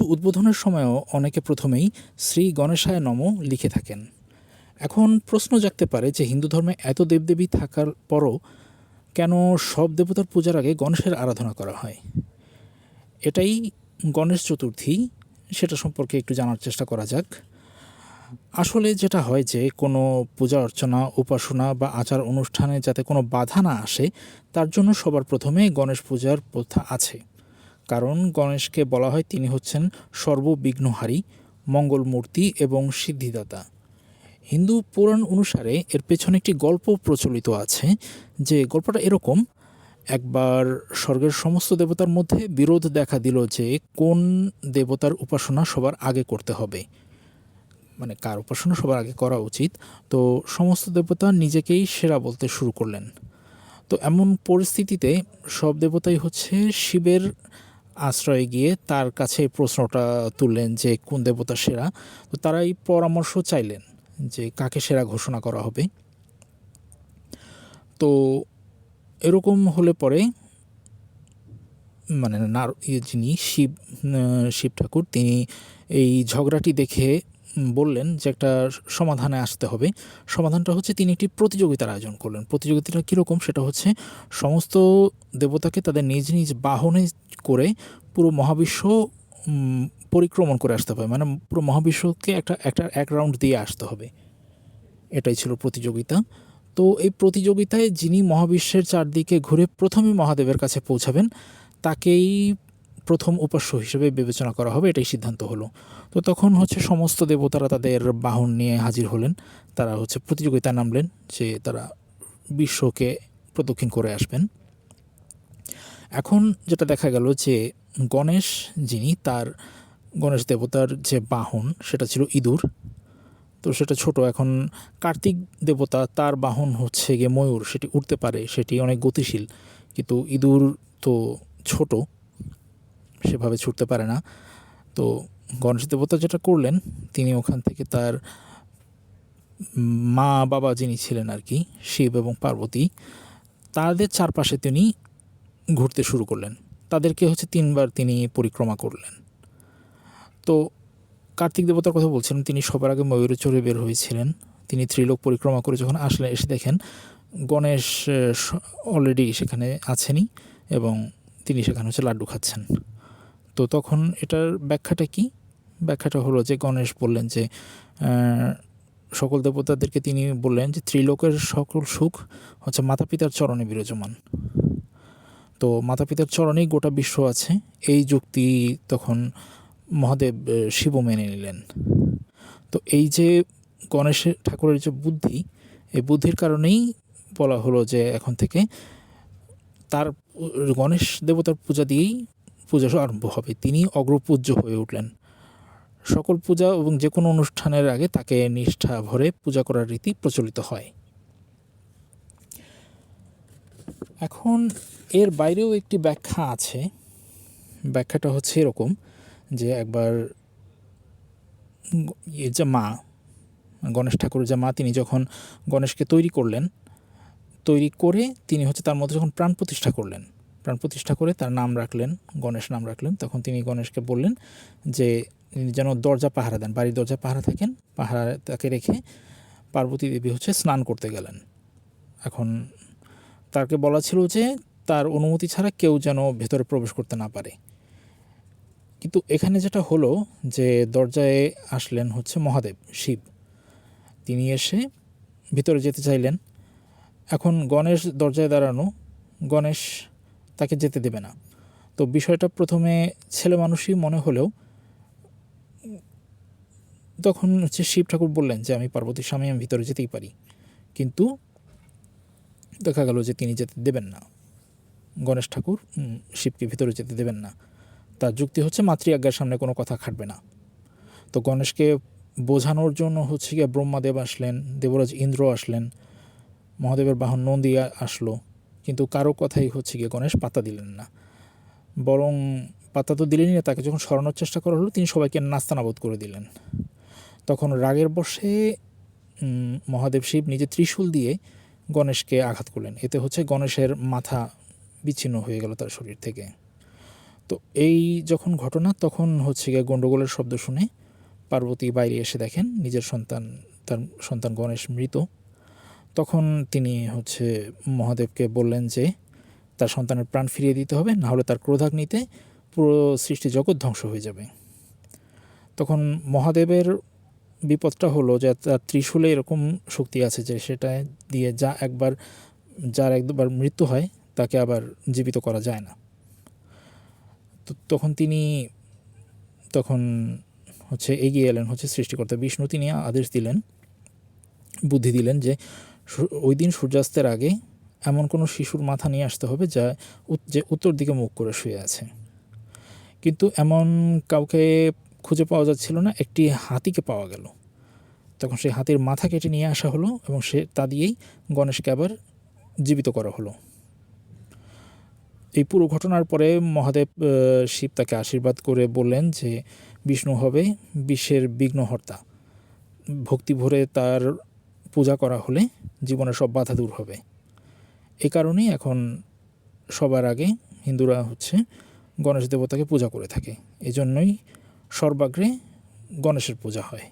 উদ্বোধনের সময়ও অনেকে প্রথমেই শ্রী গণেশায় নম লিখে থাকেন। এখন প্রশ্ন জাগতে পারে যে হিন্দু ধর্মে এত দেবদেবী থাকার পরও কেন সব দেবতার পূজার আগে গণেশের আরাধনা করা হয়? এটাই গণেশ চতুর্থী, সেটা সম্পর্কে একটু জানার চেষ্টা করা যাক। আসলে যেটা হয় যে কোনো পূজা অর্চনা, উপাসনা বা আচার অনুষ্ঠানে যাতে কোনো বাধা না আসে, তার জন্য সবার প্রথমে গণেশ পূজার প্রথা আছে। কারণ গণেশকে বলা হয় তিনি হচ্ছেন সর্ববিঘ্নহারী, মঙ্গলমূর্তি এবং সিদ্ধিদাতা। হিন্দু পুরাণ অনুসারে এর পেছনে একটি গল্প প্রচলিত আছে যে গল্পটা এরকম, একবার স্বর্গের সমস্ত দেবতার মধ্যে বিরোধ দেখা দিল যে কোন দেবতার উপাসনা সবার আগে করতে হবে। মানে কার উপাসনা সবার আগে করা উচিত? তো সমস্ত দেবতা নিজেকেই সেরা বলতে শুরু করলেন। তো এমন পরিস্থিতিতে সব দেবতাই হচ্ছে শিবের আশ্রয়ে গিয়ে তার কাছে প্রশ্নটা তুললেন যে, কোন দেবতা সেরা? তো তারাই পরামর্শ চাইলেন যে, কাকে সেরা ঘোষণা করা হবে? তো এরকম হলে পরে মানে নার ইয়ে যিনি শিব শিব ঠাকুর, তিনি এই ঝগড়াটি দেখে বললেন যে একটা সমাধানে আসতে হবে। সমাধানটা হচ্ছে তিনি একটি প্রতিযোগিতার আয়োজন করলেন। প্রতিযোগিতাটা কীরকম? সেটা হচ্ছে সমস্ত দেবতাকে তাদের নিজ নিজ বাহনে করে পুরো মহাবিশ্ব পরিক্রমণ করে আসতে হবে। মানে পুরো মহাবিশ্বকে একটা একটা, এক রাউন্ড দিয়ে আসতে হবে। এটাই ছিল প্রতিযোগিতা। তো এই প্রতিযোগিতায় যিনি মহাবিশ্বের চারদিকে ঘুরে প্রথমে মহাদেবের কাছে পৌঁছাবেন, তাকেই প্রথম উপাস্য হিসেবে বিবেচনা করা হবে, এটাই সিদ্ধান্ত হলো। তো তখন হচ্ছে সমস্ত দেবতারা তাদের বাহন নিয়ে হাজির হলেন। তারা হচ্ছে প্রতিযোগিতায় নামলেন যে তারা বিশ্বকে প্রদক্ষিণ করে আসবেন। এখন যেটা দেখা গেল যে গণেশ যিনি, তার গণেশ দেবতার যে বাহন, সেটা ছিল ইঁদুর। তো সেটা ছোট, এখন কার্তিক দেবতা তার বাহন হচ্ছে গিয়ে ময়ূর, সেটি উঠতে পারে, সেটি অনেক গতিশীল। কিন্তু ইঁদুর তো ছোট সেভাবে ছুটতে পারে না। তো গণেশ দেবতা যেটা করলেন, তিনি ওখান থেকে তার মা, বাবা যিনি ছিলেন আর কি, শিব এবং পার্বতী, তাদের চারপাশে তিনি ঘুরতে শুরু করলেন। তাদেরকে হচ্ছে তিনবার তিনি পরিক্রমা করলেন। তো কার্তিক দেবতার কথা বলছিলেন তিনি সবার আগে ময়ূরে চড়ে বের হয়েছিলেন। তিনি ত্রিলোক পরিক্রমা করে যখন আসলেন, এসে দেখেন গণেশ অলরেডি সেখানে আছেনই এবং তিনি সেখানে হচ্ছে লাড্ডু খাচ্ছেন। তো তখন এটার ব্যাখ্যাটা কি? ব্যাখ্যাটা হলো যে গণেশ বললেন যে সকল দেবতাদেরকে তিনি বললেন যে ত্রিলোকের সকল সুখ হচ্ছে মাতা পিতার চরণে বিরাজমান। তো মাতা পিতার চরণেই গোটা বিশ্ব আছে। এই যুক্তি তখন মহাদেব শিব মেনে নিলেন। তো এই যে গণেশ ঠাকুরের যে বুদ্ধি, এই বুদ্ধির কারণেই বলা হলো যে এখন থেকে তার গণেশ দেবতার পূজা দিয়েই পূজা আরম্ভ হবে। তিনি অগ্রপূজ্য হয়ে উঠলেন। সকল পূজা এবং যে কোনো অনুষ্ঠানের আগে তাকে নিষ্ঠা ভরে পূজা করার রীতি প্রচলিত হয়। এখন এর বাইরেও একটি ব্যাখ্যা আছে। ব্যাখ্যাটা হচ্ছে এরকম যে একবার এর যে মা, গণেশ ঠাকুরের যে মা, তিনি যখন গণেশকে তৈরি করলেন, তৈরি করে তিনি হচ্ছে তার মধ্যে যখন প্রাণ প্রতিষ্ঠা করলেন। প্রাণ প্রতিষ্ঠা করে তার নাম রাখলেন, গণেশ নাম রাখলেন। তখন তিনি গণেশকে বললেন যে যেন দরজা পাহারা দেন। বাড়ির দরজা পাহারা থাকেন পাহারা তাকে রেখে পার্বতী দেবী হচ্ছে স্নান করতে গেলেন। এখন তাকে বলা ছিল যে, তার অনুমতি ছাড়া কেউ যেন ভেতরে প্রবেশ করতে না পারে। কিন্তু এখানে যেটা হলো যে, দরজায় আসলেন হচ্ছে মহাদেব, শিব। তিনি এসে ভিতরে যেতে চাইলেন। এখন গণেশ দরজায় দাঁড়ানো, গণেশ তাকে যেতে দেবে না। তো বিষয়টা প্রথমে ছেলে মানুষই মনে হলেও তখন হচ্ছে শিব ঠাকুর বললেন যে, আমি পার্বতীর স্বামী, আমি ভিতরে যেতেই পারি। কিন্তু দেখা গেল যে তিনি যেতে দেবেন না। গণেশ ঠাকুর শিবকে ভিতরে যেতে দেবেন না। তার যুক্তি হচ্ছে মাতৃ আজ্ঞার সামনে কোনো কথা খাটবে না। তো গণেশকে বোঝানোর জন্য হচ্ছে গিয়ে ব্রহ্মাদেব আসলেন, দেবরাজ ইন্দ্র আসলেন, মহাদেবের বাহন নন্দী আসলো। কিন্তু কারও কথাই হচ্ছে গিয়ে গণেশ পাত্তা দিলেন না। বরং পাত্তা তো দিলেনই না তাকে যখন সরানোর চেষ্টা করা হলো তিনি সবাইকে নাস্তানাবোধ করে দিলেন। তখন রাগের উম, মহাদেব শিব নিজে ত্রিশূল দিয়ে গণেশকে আঘাত করলেন। এতে হচ্ছে গণেশের মাথা বিচ্ছিন্ন হয়ে গেল তার শরীর থেকে। তো এই যখন ঘটনা তখন হচ্ছে গিয়ে গণ্ডগোলের শব্দ শুনে পার্বতী বাইরে এসে দেখেন নিজের সন্তান তার সন্তান গণেশ মৃত। তখন তিনি হচ্ছে মহাদেবকে বললেন যে, তার সন্তানের প্রাণ ফিরিয়ে দিতে হবে, না হলে তার ক্রোধাগ্নিতে পুরো সৃষ্টি জগৎ ধ্বংস হয়ে যাবে। তখন মহাদেবের বিপদটা হলো যে, তার ত্রিশূলে এরকম শক্তি আছে যে, সেটা দিয়ে যা একবার, যার একবার মৃত্যু হয়, তাকে আবার জীবিত করা যায় না। তো তখন তিনি তখন হচ্ছে এগিয়ে এলেন, হচ্ছে সৃষ্টিকর্তা বিষ্ণু, তিনি আদেশ দিলেন, বুদ্ধি দিলেন যে ওই দিন সূর্যাস্তের আগে এমন কোনো শিশুর মাথা নিয়ে আসতে হবে যা যে উত্তর দিকে মুখ করে শুয়ে আছে। কিন্তু এমন কাউকে খুঁজে পাওয়া যাচ্ছিল না, একটি হাতিকে পাওয়া গেল। তখন সেই হাতির মাথা কেটে নিয়ে আসা হলো এবং সে তা দিয়েই গণেশকে আবার জীবিত করা হলো। এই পুরো ঘটনার পরে মহাদেব শিব তাকে আশীর্বাদ করে বললেন যে, বিষ্ণু হবে, বিশ্বের বিঘ্নহর্তা। ভক্তি ভরে তার পূজা করা হলে জীবনে সব বাধা দূর হবে। এ কারণেই এখন সবার আগে হিন্দুরা হচ্ছে গণেশ দেবতাকে পূজা করে থাকে। এজন্যই সর্বাগ্রে গণেশের পূজা হয়।